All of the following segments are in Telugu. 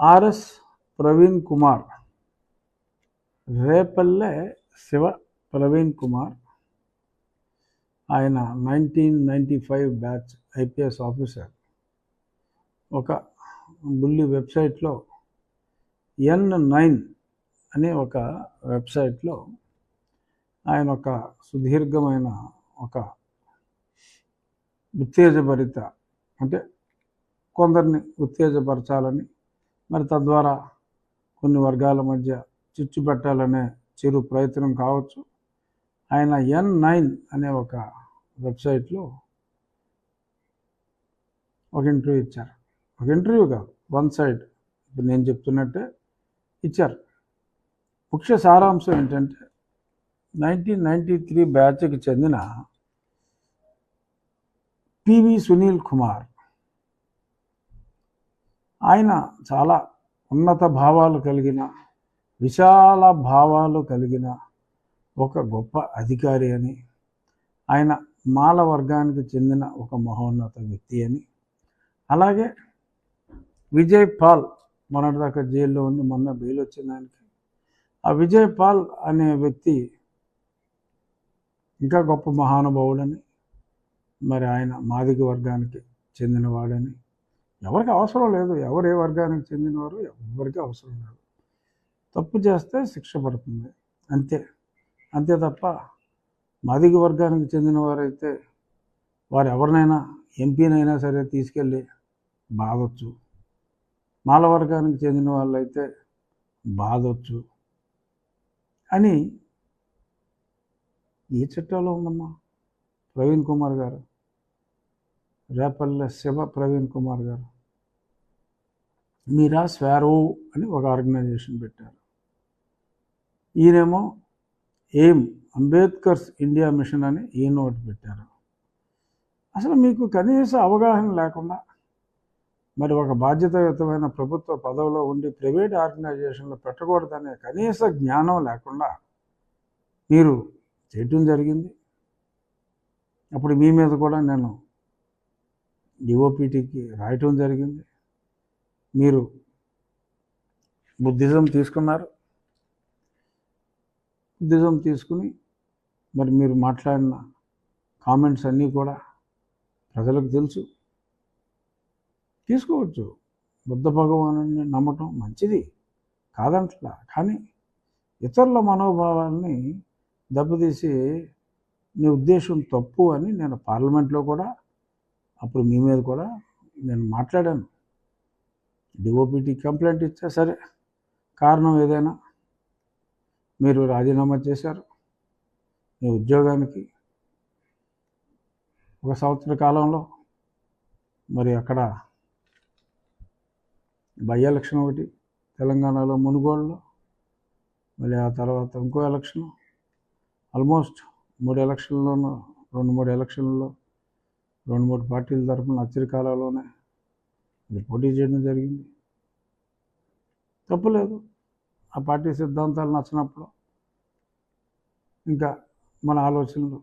ఆర్ఎస్ ప్రవీణ్ కుమార్. రేపల్లె శివ ప్రవీణ్ కుమార్. ఆయన nineteen ninety five batch IPS officer. ఒక బుల్లి వెబ్సైట్లో ఎన్ నైన్ అనే ఒక వెబ్సైట్లో ఆయన ఒక సుదీర్ఘమైన ఒక ఉత్తేజభరిత అంటే కొందరిని ఉత్తేజపరచాలని మరి తద్వారా కొన్ని వర్గాల మధ్య చిచ్చు పెట్టాలనే చిరు ప్రయత్నం కావచ్చు. ఆయన ఎన్ నైన్ అనే ఒక వెబ్సైట్లో ఒక ఇంటర్వ్యూ ఇచ్చారు. ఒక ఇంటర్వ్యూ కాదు వన్ సైడ్ ఇప్పుడు నేను చెప్తున్నట్టే ఇచ్చారు. ముఖ్య సారాంశం ఏంటంటే నైన్టీన్ నైంటీ త్రీ బ్యాచ్కి చెందిన పివి సునీల్ కుమార్ ఆయన చాలా ఉన్నత భావాలు కలిగిన విశాల భావాలు కలిగిన ఒక గొప్ప అధికారి అని ఆయన మాల వర్గానికి చెందిన ఒక మహోన్నత వ్యక్తి అని. అలాగే విజయ్ పాల్ మొన్నటిదాకా జైల్లో ఉండి మొన్న బెయిల్ వచ్చిన దానికి. ఆ విజయ్ పాల్ అనే వ్యక్తి ఇంకా గొప్ప మహానుభావుడని మరి ఆయన మాదిగ వర్గానికి చెందినవాడని ఎవరికి అవసరం లేదు. ఎవరు ఏ వర్గానికి చెందినవారు ఎవరికి అవసరం లేదు. తప్పు చేస్తే శిక్ష పడుతుంది. అంతే. అంతే తప్ప మాదిగ వర్గానికి చెందిన వారైతే వారు ఎవరినైనా ఎంపీనైనా సరే తీసుకెళ్ళి బాధొచ్చు. మాల వర్గానికి చెందిన వాళ్ళైతే బాధొచ్చు. అని ఈ చట్టంలో ఉందమ్మా? ప్రవీణ్ కుమార్ గారు. రేపల్లె శివ ప్రవీణ్ కుమార్ గారు. మీరా స్వారో అని ఒక ఆర్గనైజేషన్ పెట్టారు. ఈయనేమో ఏం అంబేద్కర్స్ ఇండియా మిషన్ అని ఈయన ఒకటి పెట్టారు. అసలు మీకు కనీస అవగాహన లేకుండా మరి ఒక బాధ్యతాయుతమైన ప్రభుత్వ పదవిలో ఉండి ప్రైవేట్ ఆర్గనైజేషన్లో పెట్టకూడదనే కనీస జ్ఞానం లేకుండా మీరు చేయటం జరిగింది. అప్పుడు మీ మీద కూడా నేను డిఓపిటీకి రాయటం జరిగింది. మీరు బుద్ధిజం తీసుకున్నారు. బుద్ధిజం తీసుకుని మరి మీరు మాట్లాడిన కామెంట్స్ అన్నీ కూడా ప్రజలకు తెలుసు. తీసుకోవచ్చు. బుద్ధ భగవాను నమ్మటం మంచిది కాదంటలా. కానీ ఇతరుల మనోభావాల్ని దెబ్బతీసి నీ ఉద్దేశం తప్పు అని నేను పార్లమెంట్లో కూడా అప్పుడు మీ మీద కూడా నేను మాట్లాడాను. డిఓపిటి కంప్లైంట్ ఇచ్చా సరే. కారణం ఏదైనా మీరు రాజీనామా చేశారు. మీ ఉద్యోగానికి ఒక సంవత్సర కాలంలో మరి అక్కడ బై ఎలక్షన్ ఒకటి తెలంగాణలో మునుగోడులో మళ్ళీ ఆ తర్వాత ఇంకో ఎలక్షన్. ఆల్మోస్ట్ మూడు ఎలక్షన్లోనూ రెండు మూడు ఎలక్షన్లలో రెండు మూడు పార్టీల తరఫున అచ్చరికాలలోనే ఇది పోటీ చేయడం జరిగింది. తప్పులేదు. ఆ పార్టీ సిద్ధాంతాలు నచ్చినప్పుడు ఇంకా మన ఆలోచనలు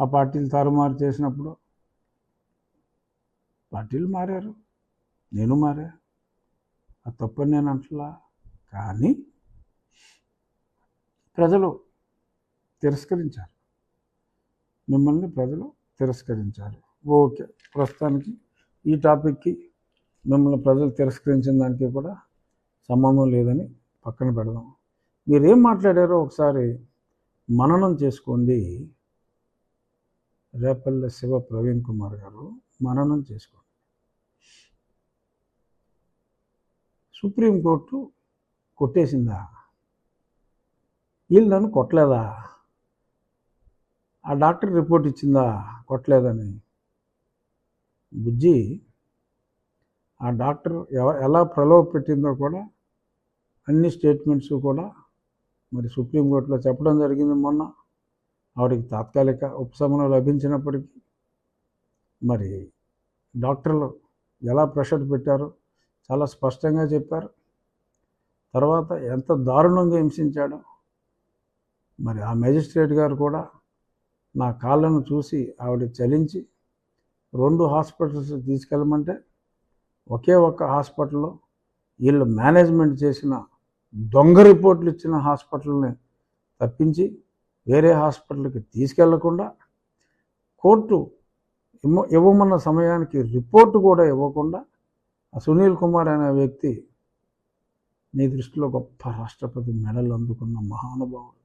ఆ పార్టీలు తారుమారు చేసినప్పుడు పార్టీలు మారారు. నేను మారా. ఆ తప్పని నేను అంటలా. కానీ ప్రజలు తిరస్కరించారు. మిమ్మల్ని ప్రజలు తిరస్కరించారు ఓకే. ప్రస్తుతానికి ఈ టాపిక్కి మిమ్మల్ని ప్రజలు తిరస్కరించిన దానికి కూడా సంబంధం లేదని పక్కన పెడదాం. మీరేం మాట్లాడారో ఒకసారి మననం చేసుకోండి. రేపల్లె శివ ప్రవీణ్ కుమార్ గారు మననం చేసుకోండి. సుప్రీంకోర్టు కొట్టేసిందా? వీళ్ళు నన్ను కొట్టలేదా? ఆ డాక్టర్ రిపోర్ట్ ఇచ్చిందా? కొట్టలేదని. బుజ్జి ఆ డాక్టర్ ఎలా ప్రలోభ పెట్టిందో కూడా అన్ని స్టేట్మెంట్స్ కూడా మరి సుప్రీంకోర్టులో చెప్పడం జరిగింది మొన్న. ఆవిడకి తాత్కాలిక ఉపశమనం లభించినప్పటికీ మరి డాక్టర్లు ఎలా ప్రెషర్ పెట్టారు చాలా స్పష్టంగా చెప్పారు. తర్వాత ఎంత దారుణంగా హింసించాడో మరి ఆ మెజిస్ట్రేట్ గారు కూడా నా కాళ్ళను చూసి ఆవిడ చలించి రెండు హాస్పిటల్స్ తీసుకెళ్ళమంటే ఒకే ఒక్క హాస్పిటల్లో వీళ్ళు మేనేజ్మెంట్ చేసిన దొంగ రిపోర్ట్లు ఇచ్చిన హాస్పిటల్ని తప్పించి వేరే హాస్పిటల్కి తీసుకెళ్ళకుండా కోర్టు ఇవ్వమన్న సమయానికి రిపోర్టు కూడా ఇవ్వకుండా ఆ సునీల్ కుమార్ అనే వ్యక్తి నీ దృష్టిలో గొప్ప రాష్ట్రపతి మెడల్ అందుకున్న మహానుభావుడు.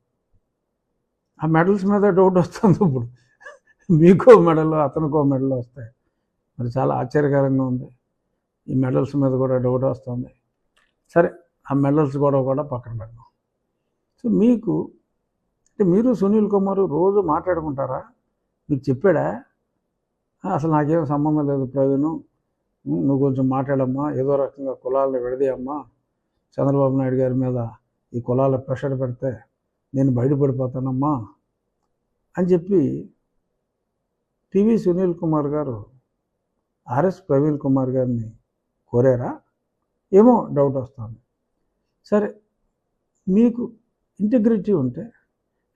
ఆ మెడల్స్ మీద డౌట్ వస్తుంది ఇప్పుడు. మీకో మెడల్ అతనికో మెడల్ వస్తాయి. మరి చాలా ఆశ్చర్యకరంగా ఉంది. ఈ మెడల్స్ మీద కూడా డౌట్ వస్తుంది. సరే ఆ మెడల్స్ కూడా కూడా పక్కన పెడదాం. సో మీకు అంటే మీరు సునీల్ కుమార్ రోజు మాట్లాడుకుంటారా? మీకు చెప్పాడా? అసలు నాకేం సంబంధం లేదు ప్రవీణ్. నువ్వు కొంచెం మాట్లాడమ్మా. ఏదో రకంగా కులాలను విడదీయమ్మా. చంద్రబాబు నాయుడు గారి మీద ఈ కులాల ప్రెషర్ పెడితే నేను బయటపడిపోతానమ్మా అని చెప్పి టీవీ సునీల్ కుమార్ గారు ఆర్ఎస్ ప్రవీణ్ కుమార్ గారిని కోరారా? ఏమో డౌట్ వస్తుంది. సరే మీకు ఇంటిగ్రిటీ ఉంటే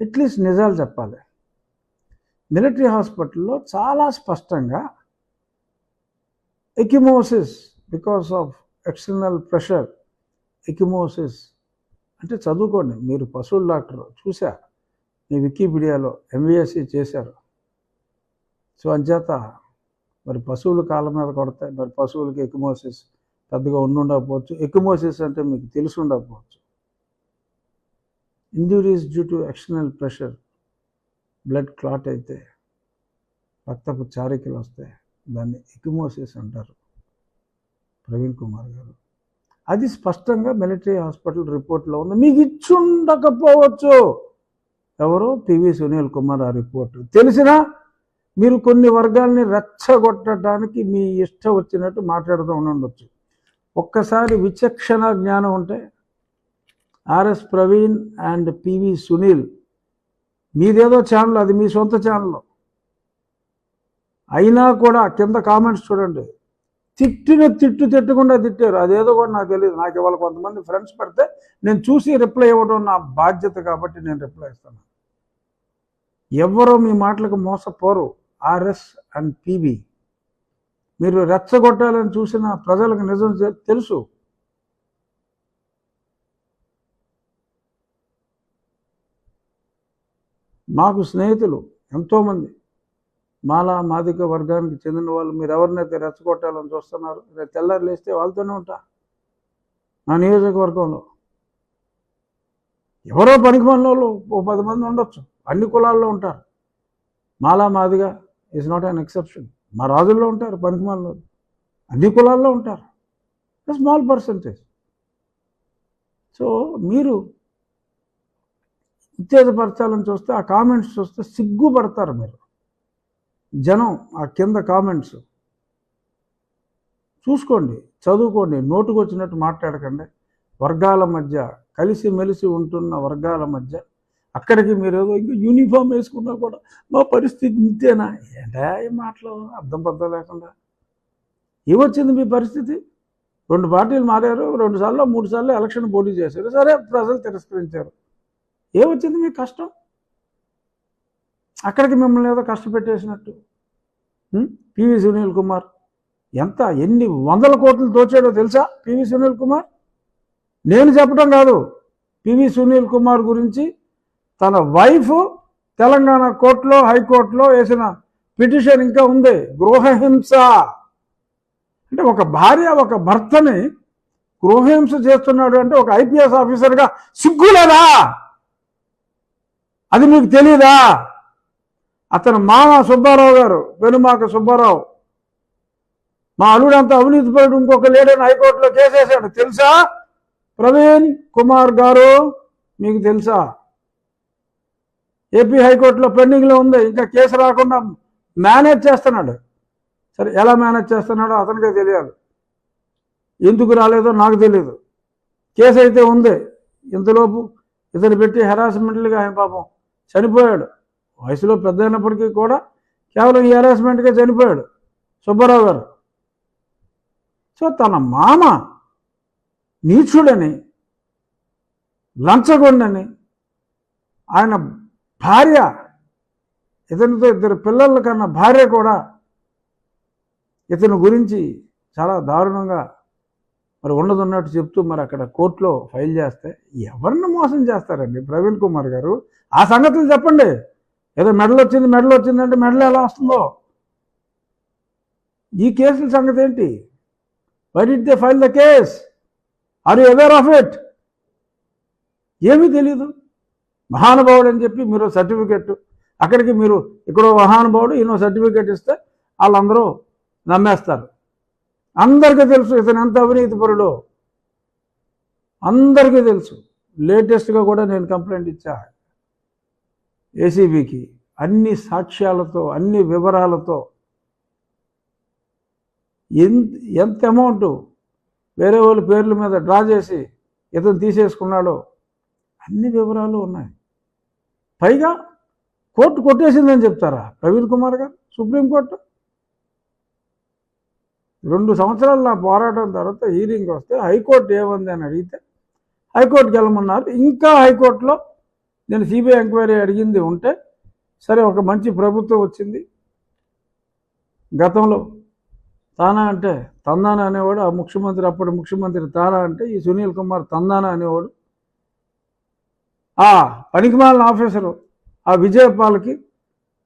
అట్లీస్ట్ నిజాలు చెప్పాలి. మిలిటరీ హాస్పిటల్లో చాలా స్పష్టంగా ecchymosis because of external pressure ecchymosis అంటే చదువుకోండి. మీరు పశువుల డాక్టర్. చూసా మీ వికీపీడియాలో ఎంబీఎస్సీ చేశారు. సో అంచేత మరి పశువులు కాళ్ళ మీద కొడతాయి. మరి పశువులకి ఎకిమోసిస్ పెద్దగా ఉండుండకపోవచ్చు ఎకిమోసిస్ అంటే మీకు తెలిసి ఉండకపోవచ్చు. Injuries due to external pressure. Blood clot అయితే రక్తపు చారికలు వస్తాయి. దాన్ని ఎకిమోసిస్ అంటారు. ప్రవీణ్ కుమార్ గారు. అది స్పష్టంగా మిలిటరీ హాస్పిటల్ రిపోర్ట్లో ఉంది. మీకు ఇచ్చుండకపోవచ్చు. ఎవరు పివి సునీల్ కుమార్ ఆ రిపోర్ట్. తెలిసినా మీరు కొన్ని వర్గాల్ని రెచ్చగొట్టడానికి మీ ఇష్టం వచ్చినట్టు మాట్లాడుతూ ఉండొచ్చు. ఒక్కసారి విచక్షణ జ్ఞానం ఉంటే RS Praveen and PV Sunil మీదేదో channel అది మీ సొంత ఛానల్. అయినా కూడా కింద కామెంట్స్ చూడండి. తిట్టిన తిట్టు తిట్టకుండా తిట్టారు. అదేదో కూడా నాకు తెలియదు నాకు ఇవాళ కొంతమంది ఫ్రెండ్స్ పెడితే నేను చూసి రిప్లై ఇవ్వడం నా బాధ్యత కాబట్టి నేను రిప్లై ఇస్తాను. ఎవరో మీ మాటలకు మోసపోరు. ఆర్ఎస్ అండ్ పీబీ మీరు రెచ్చగొట్టాలని చూసిన ప్రజలకు నిజం తెలుసు. మాకు స్నేహితులు ఎంతోమంది. మాలా మాదిక వర్గానికి చెందిన వాళ్ళు మీరు ఎవరినైతే రెచ్చగొట్టాలని చూస్తున్నారు రేపు తెల్లారి లేస్తే వాళ్ళతోనే ఉంటా. నా నియోజకవర్గంలో ఎవరో పనికి వాళ్ళు ఓ పది మంది ఉండొచ్చు అన్ని కులాల్లో ఉంటారు. Mala Madiga is not an exception మా రాజుల్లో ఉంటారు పనికి అన్ని కులాల్లో ఉంటారు. స్మాల్ పర్సంటేజ్ సో మీరు ఉత్తేజపరచాలని చూస్తే ఆ కామెంట్స్ చూస్తే సిగ్గుపడతారు మీరు. జనం ఆ కింద కామెంట్స్ చూసుకోండి చదువుకోండి నోటుకు వచ్చినట్టు మాట్లాడకండి. వర్గాల మధ్య కలిసి మెలిసి ఉంటున్న వర్గాల మధ్య అక్కడికి మీరు ఏదో ఇంకా యూనిఫామ్ వేసుకున్నా కూడా మా పరిస్థితి ఇంతేనా? ఏంటా ఈ మాటలు? అర్థం పద్ధం లేకుండా. ఏమొచ్చింది మీ పరిస్థితి? రెండు పార్టీలు మారారు రెండు సార్లు మూడు సార్లు ఎలక్షన్ పోటీ చేశారు. సరే ప్రజలు తిరస్కరించారు. ఏమొచ్చింది మీ కష్టం? అక్కడికి మిమ్మల్ని ఏదో కష్టపెట్టేసినట్టు. పివి సునీల్ కుమార్. ఎంత ఎన్ని వందల కోట్లు దోచాడో తెలుసా పివి సునీల్ కుమార్? నేను చెప్పడం కాదు. పివి సునీల్ కుమార్ గురించి తన వైఫ్ తెలంగాణ కోర్టులో హైకోర్టులో వేసిన పిటిషన్ ఇంకా ఉంది. గృహహింస. అంటే ఒక భార్య ఒక భర్తని గృహహింస చేస్తున్నాడు అంటే ఒక ఐపీఎస్ ఆఫీసర్గా సిగ్గులేదా? అది మీకు తెలీదా? అతను మామ సుబ్బారావు గారు పెనుమాక సుబ్బారావు. మా అల్లుడంతా అవినీతి పరుడు ఇంకొక లేడని హైకోర్టులో కేసేసాడు తెలుసా? ప్రవీణ్ కుమార్ గారు మీకు తెలుసా? ఏపీ హైకోర్టులో పెండింగ్లో ఉంది. ఇంకా కేసు రాకుండా మేనేజ్ చేస్తున్నాడు. సరే ఎలా మేనేజ్ చేస్తున్నాడో అతనికే తెలియదు ఎందుకు రాలేదో నాకు తెలియదు కేసు అయితే ఉంది. ఇంతలోపు ఇతను పెట్టి హెరాస్మెంట్లుగా ఆయన పాపం చనిపోయాడు. వయసులో పెద్ద అయినప్పటికీ కూడా కేవలం ఈ హెరాస్మెంట్గా చనిపోయాడు సుబ్బారావు గారు. సో తన మామ నీచుడని లంచగొండని ఆయన భార్య ఇతనితో ఇద్దరు పిల్లల కన్నా భార్య కూడా ఇతని గురించి చాలా దారుణంగా మరి ఉన్నది ఉన్నట్టు చెప్తూ మరి అక్కడ కోర్టులో ఫైల్ చేస్తే ఎవరిని మోసం చేస్తారండి ప్రవీణ్ కుమార్ గారు? ఆ సంగతులు చెప్పండి. ఏదో మెడల్ వచ్చింది మెడల్ వచ్చిందంటే మెడల్ ఎలా వస్తుందో? ఈ కేసుల సంగతి ఏంటి? Why did they file the case are you aware of it ఏమీ తెలియదు మహానుభావుడు అని చెప్పి మీరు సర్టిఫికెట్ అక్కడికి మీరు ఇక్కడో మహానుభావుడు ఈయన సర్టిఫికెట్ ఇస్తే వాళ్ళందరూ నమ్మేస్తారు. అందరికీ తెలుసు ఇతను ఎంత అవినీతిపరుడు. అందరికీ తెలుసు. లేటెస్ట్గా కూడా నేను కంప్లైంట్ ఇచ్చా. ఏసీబీకి అన్ని సాక్ష్యాలతో అన్ని వివరాలతో ఎంత ఎంత అమౌంట్ వేరే వాళ్ళ పేర్ల మీద డ్రా చేసి ఇతను తీసేసుకున్నాడో అన్ని వివరాలు ఉన్నాయి. పైగా కోర్టు కొట్టేసిందని చెప్తారా ప్రవీణ్ కుమార్ గారు సుప్రీంకోర్టు రెండు సంవత్సరాలు నా పోరాటం తర్వాత హీరింగ్ వస్తే హైకోర్టు ఏముంది అని అడిగితే హైకోర్టుకి వెళ్ళమన్నారు. ఇంకా హైకోర్టులో నేను సిబిఐ ఎంక్వైరీ అడిగింది ఉంటే సరే ఒక మంచి ప్రభుత్వం వచ్చింది. గతంలో తానా అంటే తందాన అనేవాడు ఆ ముఖ్యమంత్రి అప్పటి ముఖ్యమంత్రి తానా అంటే ఈ సునీల్ కుమార్ తందాన అనేవాడు. ఆ పనికిమాలిన ఆఫీసరు ఆ విజయపాల్కి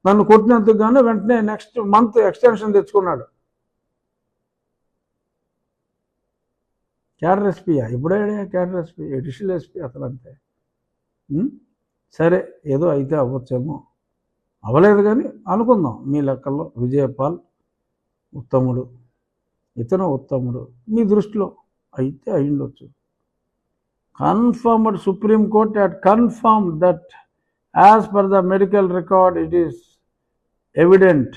నన్ను కొట్టినందుకు గాను వెంటనే నెక్స్ట్ మంత్ ఎక్స్టెన్షన్ తెచ్చుకున్నాడు. క్యాడర్ ఎస్పీయా? ఇప్పుడే క్యాడర్ ఎస్పీ ఎడిషనల్ ఎస్పీ అతను అంతే సరే ఏదో అయితే అవ్వచ్చేమో. అవ్వలేదు కానీ అనుకుందాం. మీ లెక్కల్లో విజయపాల్ ఉత్తముడు ఇతను ఉత్తముడు. మీ దృష్టిలో అయితే అయిండొచ్చు confirmed Supreme Court confirm that as per the medical record it is evident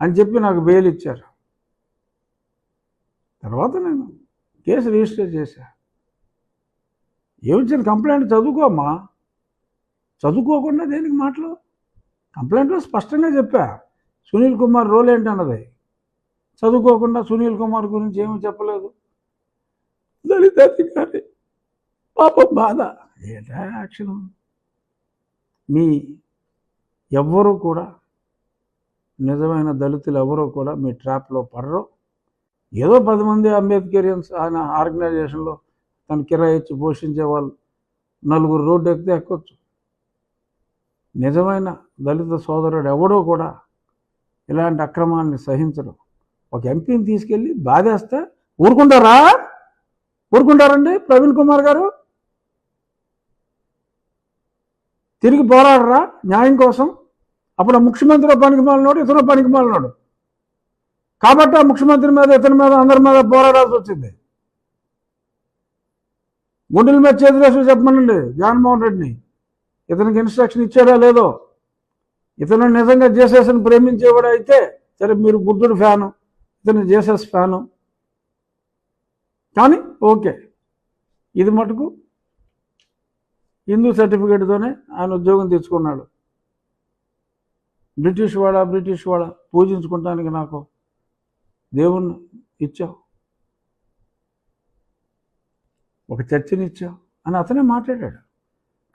అని చెప్పి నాకు బెయిల్ ఇచ్చారు. తర్వాత నేను కేసు రిజిస్టర్ చేశా. ఏమిచ్చిన కంప్లైంట్ చదువుకోమ్మా. చదువుకోకుండా దేనికి మాటలు? కంప్లైంట్లో స్పష్టంగా చెప్పా. సునీల్ కుమార్ రోల్ ఏంటన్నది? చదువుకోకుండా సునీల్ కుమార్ గురించి ఏమీ చెప్పలేదు. దళిత అధికారి పాప బాధ. ఏంటా యాక్షన్? మీ ఎవ్వరూ కూడా నిజమైన దళితులు ఎవరూ కూడా మీ ట్రాప్లో పడరు. ఏదో పది మంది అంబేద్కరియన్స్ ఆయన ఆర్గనైజేషన్లో తన కిరాయి ఇచ్చి పోషించే వాళ్ళు నలుగురు రోడ్డు ఎక్కితే ఎక్కొచ్చు. నిజమైన దళిత సోదరుడు ఎవడో కూడా ఇలాంటి అక్రమాన్ని సహించడం ఒక ఎంపీని తీసుకెళ్ళి బాధేస్తే ఊరుకుంటారా? ఊరుకుంటారండి ప్రవీణ్ కుమార్ గారు? తిరిగి పోరాడరా న్యాయం కోసం? అప్పుడు ముఖ్యమంత్రి పనికి మాలినాడు ఇతను పనికి కాబట్టి ఆ ముఖ్యమంత్రి మీద ఇతని మీద అందరి మీద పోరాడాల్సి వచ్చింది. గుండెల మీద చేతులేసి చెప్పమనండి జగన్మోహన్ రెడ్డిని. ఇతనికి ఇన్స్ట్రక్షన్ ఇచ్చాడా లేదో? ఇతను నిజంగా జేసెస్ని ప్రేమించేవాడు అయితే సరే మీరు బుద్ధుడు ఫ్యాను ఇతను జేసెస్ ఫ్యాను. కానీ ఓకే. ఇది మటుకు హిందూ సర్టిఫికేట్తోనే ఆయన ఉద్యోగం తెచ్చుకున్నాడు. బ్రిటిష్ వాడా బ్రిటిష్ వాడా? పూజించుకుంటానికి నాకు దేవుణ్ణి ఇచ్చావు. ఒక చర్చని ఇచ్చావు అని అతనే మాట్లాడాడు.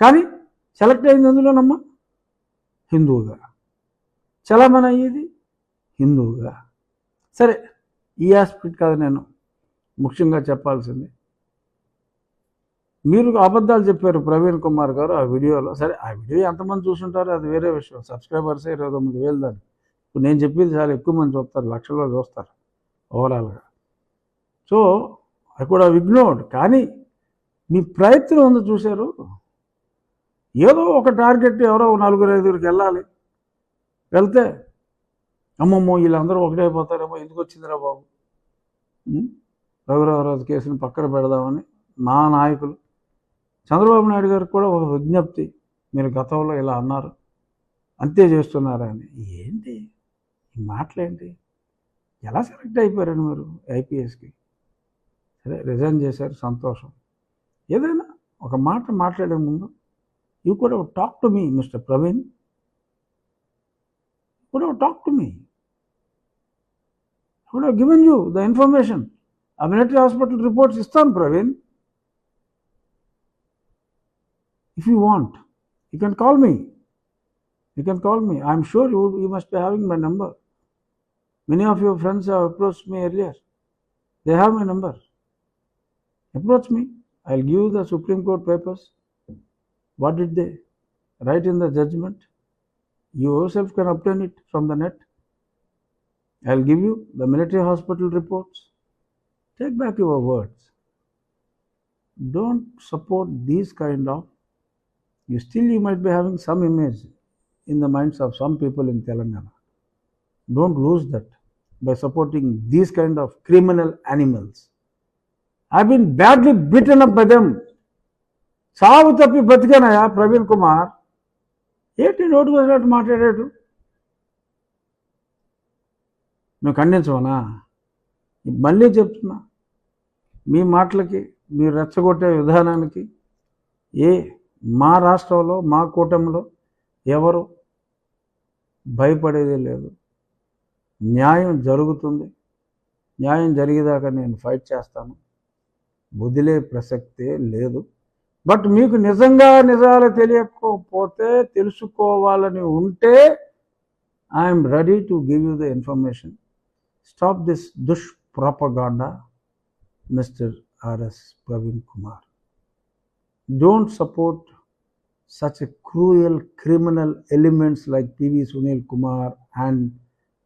కానీ సెలెక్ట్ అయింది ఎందులోనమ్మా హిందువుగా చలమణ అయ్యేది హిందువుగా సరే ఈ ఆస్పెక్ట్ కాదు నేను ముఖ్యంగా చెప్పాల్సింది. మీరు అబద్ధాలు చెప్పారు ప్రవీణ్ కుమార్ గారు ఆ వీడియోలో. సరే ఆ వీడియో ఎంతమంది చూసుంటారో అది వేరే విషయం. సబ్స్క్రైబర్సే ఇరవై తొమ్మిది వేలు దాన్ని ఇప్పుడు నేను చెప్పేది చాలా ఎక్కువ మంది చూస్తారు లక్షల్లో చూస్తారు ఓవరాల్గా సో అది కూడా విగ్నోడ్ కానీ మీ ప్రయత్నం ఉంది చూశారు. ఏదో ఒక టార్గెట్ ఎవరో నలుగురు ఐదుగురికి వెళ్ళాలి. వెళ్తే అమ్మమ్మో వీళ్ళందరూ ఒకటైపోతారేమో ఎందుకు వచ్చిందిరా బాబు? ఉం? రఘురామరాజు కేసుని పక్కన పెడదామని మా నాయకులు. చంద్రబాబు నాయుడు గారికి కూడా ఒక విజ్ఞప్తి మీరు గతంలో ఇలా అన్నారు. అంతే చేస్తున్నారా అని. ఏంటి? ఈ మాటలేంటి? ఎలా సెలెక్ట్ అయిపోయారండి మీరు ఐపీఎస్కి? సరే రిజైన్ చేశారు సంతోషం. ఏదైనా ఒక మాట మాట్లాడే ముందు You could have talked to me, Mr. Praveen. You could have talked to me. I would have given you the information. A military hospital reports Istan Praveen. If you want, you can call me. You can call me. I am sure you, you must be having my number. Many of your friends have approached me earlier. They have my number. Approach me. I will give you the Supreme Court papers. What did they write in the judgment? You yourself can obtain it from the net. I'll give you the military hospital reports. Take back your words. Don't support these kind of. You still you might be having some image in the minds of some people in Telangana. Don't lose that by supporting these kind of criminal animals. I've been badly beaten up by them. సాగు తప్పి బతికానయా ప్రవీణ్ కుమార్? ఏంటి నోటుకు వచ్చినట్టు మాట్లాడాడు మేము ఖండించమనా మళ్ళీ చెప్తున్నా. మీ మాటలకి మీరు రెచ్చగొట్టే విధానానికి ఏ మా రాష్ట్రంలో మా కూటమిలో ఎవరు భయపడేది లేదు. న్యాయం జరుగుతుంది. న్యాయం జరిగేదాకా నేను ఫైట్ చేస్తాను. వదిలే ప్రసక్తే లేదు. బట్ మీకు నిజంగా నిజాలు తెలియకపోతే తెలుసుకోవాలని ఉంటే I'm ready to give you the information stop this దుష్ propaganda mister RS Praveen Kumar don't support such a cruel criminal elements like PV Sunil Kumar and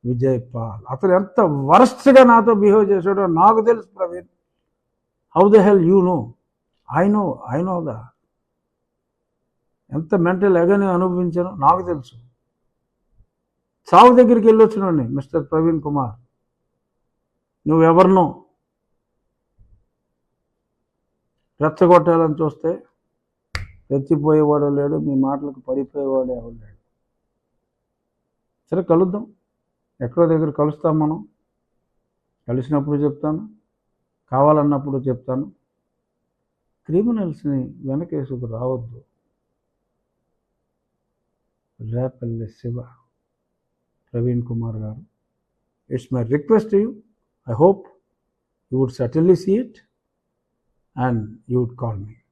Vijay Pal అతను ఎంత వరస్ట్గా నాతో బిహేవ్ చేశాడో నాకు తెలుసు Praveen how the hell you know I know I know ఎంత మెంటల్ ఎగని అనుభవించానో నాకు తెలుసు. చావు దగ్గరికి వెళ్ళొచ్చినండి మిస్టర్ ప్రవీణ్ కుమార్. నువ్వెవరినో రెచ్చగొట్టాలని చూస్తే రెచ్చిపోయేవాడు లేడు మీ మాటలకు పడిపోయేవాడు ఎవరు లేడు. సరే కలుద్దాం. ఎక్కడో దగ్గర కలుస్తాం మనం. కలిసినప్పుడు చెప్తాను కావాలన్నప్పుడు చెప్తాను. క్రిమినల్స్ని వెనకేసుకు రావద్దు. Repalle Siva Praveen Kumar garu. It's my request you I hope you would certainly see it and you would call me